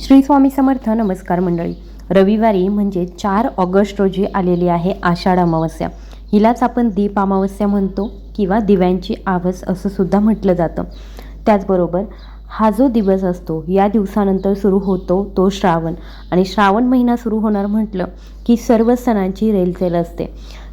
श्री स्वामी समर्थ नमस्कार मंडळी. रविवारी म्हणजे चार ऑगस्ट रोजी आलेली आहे आषाढ अमावस्या. हिलाच आपण दीप अमावस्या म्हणतो किंवा दिव्यांची आवस असं सुद्धा म्हटलं जातं. त्याचबरोबर हा जो दिवस असतो या दिवसानंतर सुरू होतो तो श्रावण. आणि श्रावण महिना सुरू होणार म्हटलं की सर्व सणांची रेलचेल असते.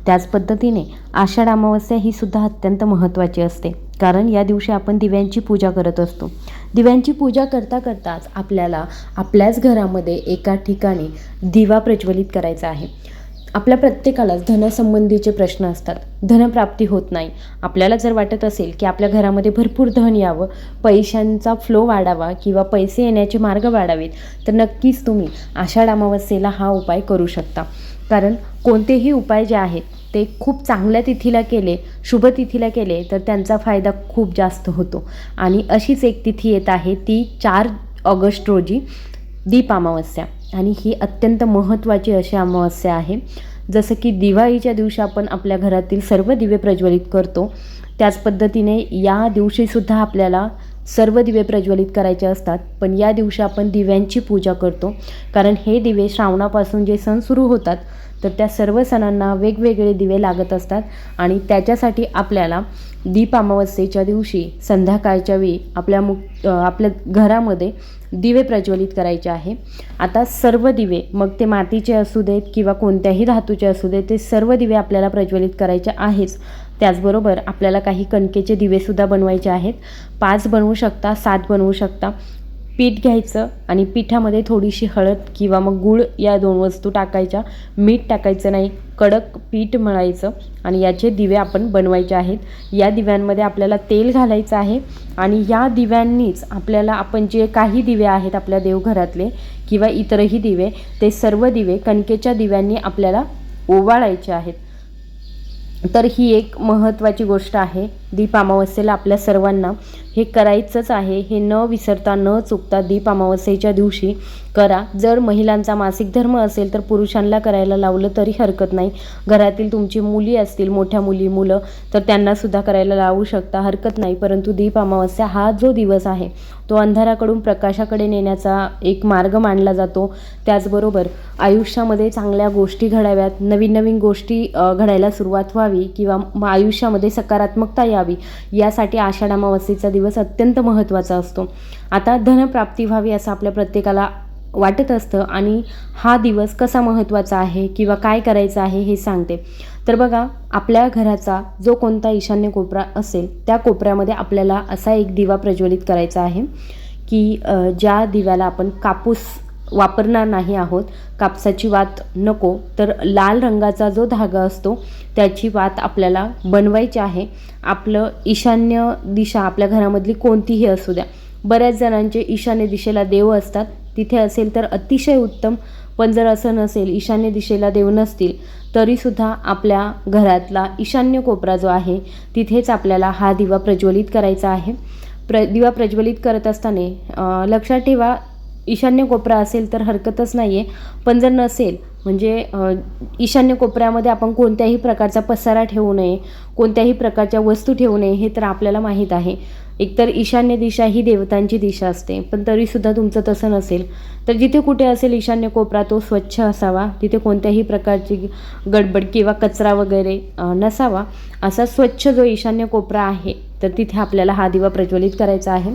त्याच पद्धतीने आषाढ अमावस्या ही सुद्धा अत्यंत महत्त्वाची असते. कारण या दिवशी आपण दिव्यांची पूजा करत असतो. दिव्यांची पूजा करता करताच आपल्याला आपल्याच घरामध्ये एका ठिकाणी दिवा प्रज्वलित करायचा आहे. आपल्या प्रत्येकालाच धनसंबंधीचे प्रश्न असतात. धनप्राप्ती होत नाही. आपल्याला जर वाटत असेल की आपल्या घरामध्ये भरपूर धन यावं पैशांचा फ्लो वाढावा किंवा पैसे येण्याचे मार्ग वाढावेत तर नक्कीच तुम्ही आषाढ अमावस्येला हा उपाय करू शकता. कारण कोणतेही उपाय जे आहेत ते खूप चांगल्या तिथीला केले शुभ तिथीला केले तर त्यांचा फायदा खूप जास्त होतो. आणि अशीच एक तिथी येत आहे ती चार ऑगस्ट रोजी दीप अमावस्या. आणि ही अत्यंत महत्त्वाची अशी अमावस्या आहे. जसं की दिवाळीच्या दिवशी आपण आपल्या घरातील सर्व दिवे प्रज्वलित करतो त्याच पद्धतीने या दिवशीसुद्धा आपल्याला सर्व दिवे प्रज्वलित करायचे असतात पण या दिवशी आपण दिव्यांची पूजा करतो. कारण हे दिवे श्रावणापासून जे सण सुरू होतात तर त्या सर्व सणांना वेगवेगळे दिवे लागत असतात आणि त्याच्यासाठी आपल्याला दीप अमावस्येच्या दिवशी संध्याकाळच्या वेळी आपल्या मुक आपल्या घरामध्ये दिवे प्रज्वलित करायचे आहे. आता सर्व दिवे मग ते मातीचे असू देत किंवा कोणत्याही धातूचे असू देत ते सर्व दिवे आपल्याला प्रज्वलित करायचे आहेच. त्याचबरोबर आपल्याला काही कणकेचे दिवेसुद्धा बनवायचे आहेत. पाच बनवू शकता सात बनवू शकता. पीठ घ्यायचं आणि पिठामध्ये थोडीशी हळद किंवा मग गूळ या दोन वस्तू टाकायच्या. मीठ टाकायचं नाही कडक पीठ मळायचं आणि याचे दिवे आपण बनवायचे आहेत. या दिव्यांमध्ये आपल्याला तेल घालायचं आहे आणि या दिव्यांनीच आपल्याला आपण जे काही दिवे आहेत आपल्या देवघरातले किंवा इतरही दिवे ते सर्व दिवे कणकेच्या दिव्यांनी आपल्याला ओवाळायचे आहेत. तर ही एक महत्त्वाची गोष्ट आहे. दीप अमावस्येला आपल्या सर्वांना हे करायचंच आहे. हे न विसरता न चुकता दीप अमावस्येच्या दिवशी करा. जर महिलांचा मासिक धर्म असेल तर पुरुषांना करायला लावलं तरी हरकत नाही. घरातील तुमची मुली असतील मोठ्या मुली मुलं तर त्यांनासुद्धा करायला लावू शकता हरकत नाही. परंतु दीप अमावस्या हा जो दिवस आहे तो अंधाराकडून प्रकाशाकडे नेण्याचा एक मार्ग मानला जातो. त्याचबरोबर आयुष्यामध्ये चांगल्या गोष्टी घडाव्यात. नवीन नवीन गोष्टी घडायला सुरुवात व्हावी किंवा आयुष्यामध्ये सकारात्मकता यावी. यासाठी आषाढ अमावस्येचा दिवस अत्यंत महत्त्वाचा असतो. आता धनप्राप्ती व्हावी असं आपल्या प्रत्येकाला वाटत असतं आणि हा दिवस कसा महत्त्वाचा आहे किंवा काय करायचं आहे हे सांगते. तर बघा आपल्या घराचा जो कोणता ईशान्य कोपरा असेल त्या कोपऱ्यामध्ये आपल्याला असा एक दिवा प्रज्वलित करायचा आहे की ज्या दिव्याला आपण कापूस वापरणार नाही आहोत. कापसाची वात नको तर लाल रंगाचा जो धागा असतो त्याची वात आपल्याला बनवायची आहे. आपलं ईशान्य दिशा आपल्या घरामधली कोणतीही असू द्या. बऱ्याच जणांचे ईशान्य दिशेला देव असतात. तिथे असेल तर अतिशय उत्तम पण जर असं नसेल ईशान्य दिशेला देव नसतील तरीसुद्धा आपल्या घरातला ईशान्य कोपरा जो आहे तिथेच आपल्याला हा दिवा प्रज्वलित करायचा आहे. प्र दिवा प्रज्वलित करत असताना लक्षात ठेवा ईशान्य कोपरा असेल तर हरकतच नाही आहे पण जर नसेल म्हणजे ईशान्य कोपऱ्यामध्ये आपण कोणत्याही प्रकारचा पसारा ठेवू नये कोणत्याही प्रकारच्या वस्तू ठेवू नये हे तर आपल्याला माहीत आहे. एकतर ईशान्य दिशा ही देवतांची दिशा असते पण तरीसुद्धा तुमचं तसं नसेल. तर जिथे कुठे असेल ईशान्य कोपरा तो स्वच्छ असावा. तिथे कोणत्याही प्रकारची गडबड किंवा कचरा वगैरे नसावा. असा स्वच्छ जो ईशान्य कोपरा आहे तर तिथे आपल्याला हा दिवा प्रज्वलित करायचा आहे.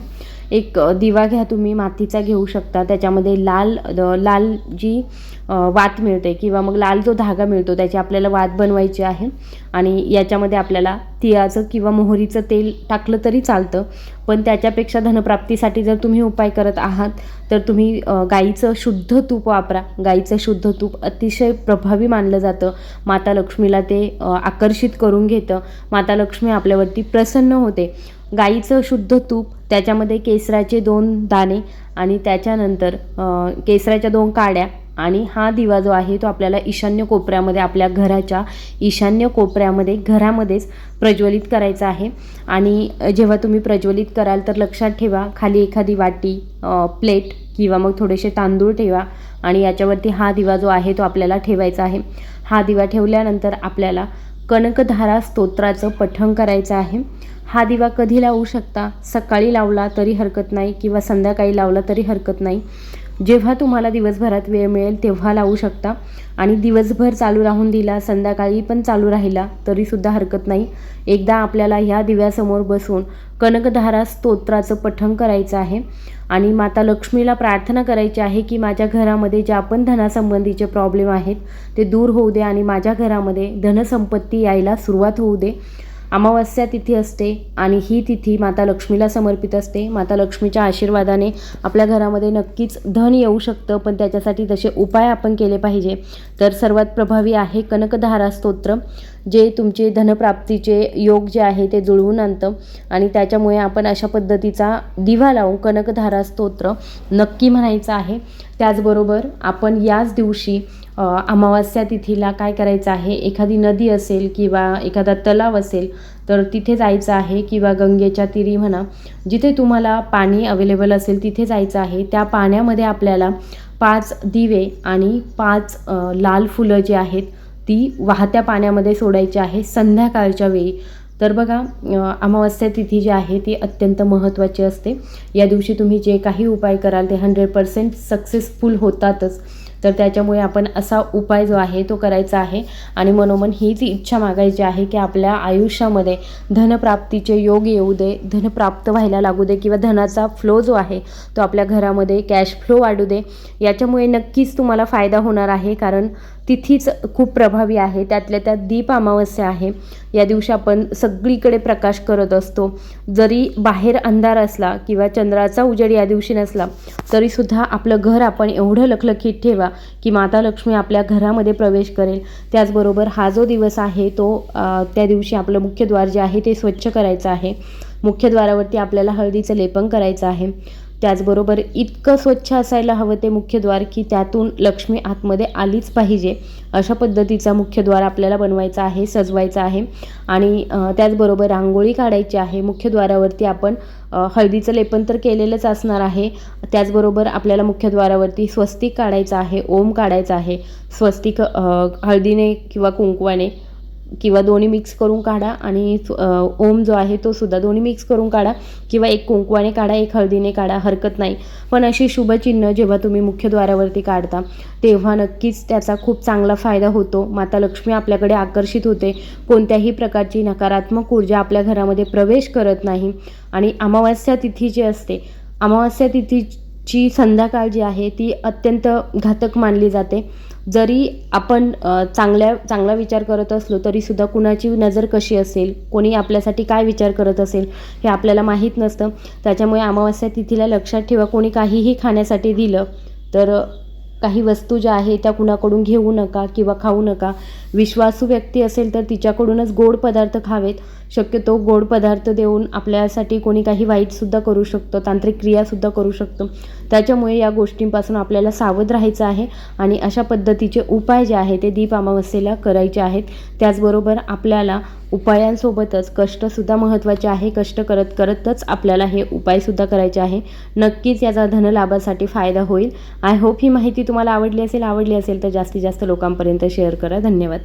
एक दिवा घ्या तुम्ही मातीचा घेऊ शकता. त्याच्यामध्ये लाल लाल जी वात मिळते किंवा मग लाल जो धागा मिळतो त्याची आपल्याला वात बनवायची आहे. आणि याच्यामध्ये आपल्याला तिळाचं किंवा मोहरीचं तेल टाकलं तरी चालतं. पण त्याच्यापेक्षा धनप्राप्तीसाठी जर तुम्ही उपाय करत आहात तर तुम्ही गाईचं शुद्ध तूप वापरा. गाईचं शुद्ध तूप अतिशय प्रभावी मानलं जातं. माता लक्ष्मीला ते आकर्षित करून घेतं. माता लक्ष्मी आपल्यावरती प्रसन्न होते. गाईचं शुद्ध तूप त्याच्यामध्ये केसराचे दोन दाणे आणि त्याच्यानंतर केसराच्या दोन काड्या आणि हा दिवा जो आहे तो आपल्याला ईशान्य कोपऱ्यामध्ये आपल्या घराच्या ईशान्य कोपऱ्यामध्ये घरामध्येच प्रज्वलित करायचा आहे. आणि जेव्हा तुम्ही प्रज्वलित कराल तर लक्षात ठेवा खाली एखादी वाटी प्लेट किंवा मग थोडेसे तांदूळ ठेवा आणि याच्यावरती हा दिवा जो आहे तो आपल्याला ठेवायचा आहे. हा दिवा ठेवल्यानंतर आपल्याला कनकधारा स्तोत्राचं पठण करायचं आहे. हा दिवा कधी लावू शकता? सकाळी लावला तरी हरकत नाही किंवा संध्याकाळी लावला तरी हरकत नाही. जेव्हा तुम्हाला दिवसभरात वेळ मिळेल तेव्हा लावू शकता. आणि दिवसभर चालू राहून दिला संध्याकाळी पण चालू राहिला तरीसुद्धा हरकत नाही. एकदा आपल्याला ह्या दिव्यासमोर बसून कनकधारा स्तोत्राचं पठण करायचं आहे. आणि माता लक्ष्मीला प्रार्थना करायची आहे की माझ्या घरामध्ये ज्या पण धनासंबंधीचे प्रॉब्लेम आहेत ते दूर होऊ दे आणि माझ्या घरामध्ये धनसंपत्ती यायला सुरुवात होऊ दे. अमावस्या तिथी असते आणि ही तिथी माता लक्ष्मीला समर्पित असते. माता लक्ष्मीच्या आशीर्वादाने आपल्या घरामध्ये नक्कीच धन येऊ शकतं पण त्याच्यासाठी तसे उपाय आपण केले पाहिजे. तर सर्वात प्रभावी आहे कनकधारा स्तोत्र जे तुमचे धनप्राप्तीचे योग जे आहे ते जुळवून आणतं आणि त्याच्यामुळे आपण अशा पद्धतीचा दिवा लावून कनकधारा स्तोत्र नक्की म्हणायचं आहे. त्याचबरोबर आपण याच दिवशी अमावास्या तिथीला काय करायचं आहे? एखादी नदी असेल किंवा एखादा तलाव असेल तर तिथे जायचं आहे किंवा गंगेच्या तिरी म्हणा जिथे तुम्हाला पाणी अवेलेबल असेल तिथे जायचं आहे. त्या पाण्यामध्ये आपल्याला पाच दिवे आणि पाच लाल फुलं जी आहेत ती वाहत्या पाण्यामध्ये सोडायची आहे संध्याकाळच्या वेळी. तर बघा अमावस्या तिथी जी आहे ती अत्यंत महत्त्वाची असते. या दिवशी तुम्ही जे काही उपाय कराल ते हंड्रेड पर्सेंट सक्सेसफुल होतातच. तर त्याच्यामुळे आपण असा उपाय जो आहे तो करायचा आहे. आणि मनोमन हीच इच्छा मागायची आहे की आपल्या आयुष्यामध्ये धनप्राप्तीचे योग येऊ दे धन प्राप्त व्हायला लागू दे किंवा धनाचा फ्लो जो आहे तो आपल्या घरामध्ये कॅश फ्लो वाढू दे याच्यामुळे नक्कीच तुम्हाला फायदा होणार आहे. कारण तिथीच खूप प्रभावी आहे. त्यातल्या त्यात दीप अमावस्या आहे. या दिवशी आपण सगळीकडे प्रकाश करत असतो. जरी बाहेर अंधार असला किंवा चंद्राचा उजेड या दिवशी नसला तरीसुद्धा आपलं घर आपण एवढं लखलखीत ठेवा की माता लक्ष्मी आपल्या घरामध्ये प्रवेश करेल. त्याचबरोबर हा जो दिवस आहे तो त्या दिवशी आपलं मुख्यद्वार जे आहे ते स्वच्छ करायचं आहे. मुख्यद्वारावरती आपल्याला हळदीचं लेपन करायचं आहे. त्याचबरोबर इतकं स्वच्छ असायला हवं ते मुख्यद्वार की त्यातून लक्ष्मी आतमध्ये आलीच पाहिजे अशा पद्धतीचा मुख्यद्वार आपल्याला बनवायचा आहे सजवायचा आहे. आणि त्याचबरोबर रांगोळी काढायची आहे. मुख्यद्वारावरती आपण हळदीचं लेपन तर केलेलंच असणार आहे. त्याचबरोबर आपल्याला मुख्यद्वारावरती स्वस्तिक काढायचं आहे ओम काढायचा आहे. स्वस्तिक हळदीने किंवा कुंकवाने किंवा दोन्ही मिक्स करून काढा आणि ओम जो आहे तो सुद्धा दोन्ही मिक्स करून काढा किंवा एक कुंकवाने काढा एक हळदीने काढा हरकत नाही. पण अशी शुभचिन्ह जेव्हा तुम्ही मुख्यद्वारावरती काढता तेव्हा नक्कीच त्याचा खूप चांगला फायदा होतो. माता लक्ष्मी आपल्याकडे आकर्षित होते. कोणत्याही प्रकारची नकारात्मक ऊर्जा आपल्या घरामध्ये प्रवेश करत नाही. आणि अमावस्या तिथी जी असते अमावस्या ची संध्याकाळ जी आहे ती अत्यंत घातक मानली जाते. जरी आपण चांगल्या चांगला विचार करत असलो तरीसुद्धा कुणाची नजर कशी असेल कोणी आपल्यासाठी काय विचार करत असेल हे आपल्याला माहीत नसतं. त्याच्यामुळे अमावस्या तिथीला लक्षात ठेवा कोणी काहीही खाण्यासाठी दिलं तर काही वस्तू ज्या आहे त्या कुणाकडून घेऊ नका किंवा खाऊ नका. विश्वासू व्यक्ती असेल तर तिच्याकडूनच गोड पदार्थ खावेत. शक्यतो गोड पदार्थ देऊन आपल्यासाठी कोणी काही वाईटसुद्धा करू शकतो तांत्रिक क्रियासुद्धा करू शकतो. त्याच्यामुळे या गोष्टींपासून आपल्याला सावध राहायचं आहे आणि अशा पद्धतीचे उपाय जे आहे ते दीप अमावस्येला करायचे आहेत. त्याचबरोबर आपल्याला उपायांसोबतच कष्टसुद्धा महत्त्वाचे आहे. कष्ट करत करतच आपल्याला हे उपायसुद्धा करायचे आहे. नक्कीच याचा धनलाभासाठी फायदा होईल. आय होप ही माहिती तुम्हाला आवडली असेल आवडली असेल तर जास्तीत जास्त लोकांपर्यंत शेअर करा. धन्यवाद.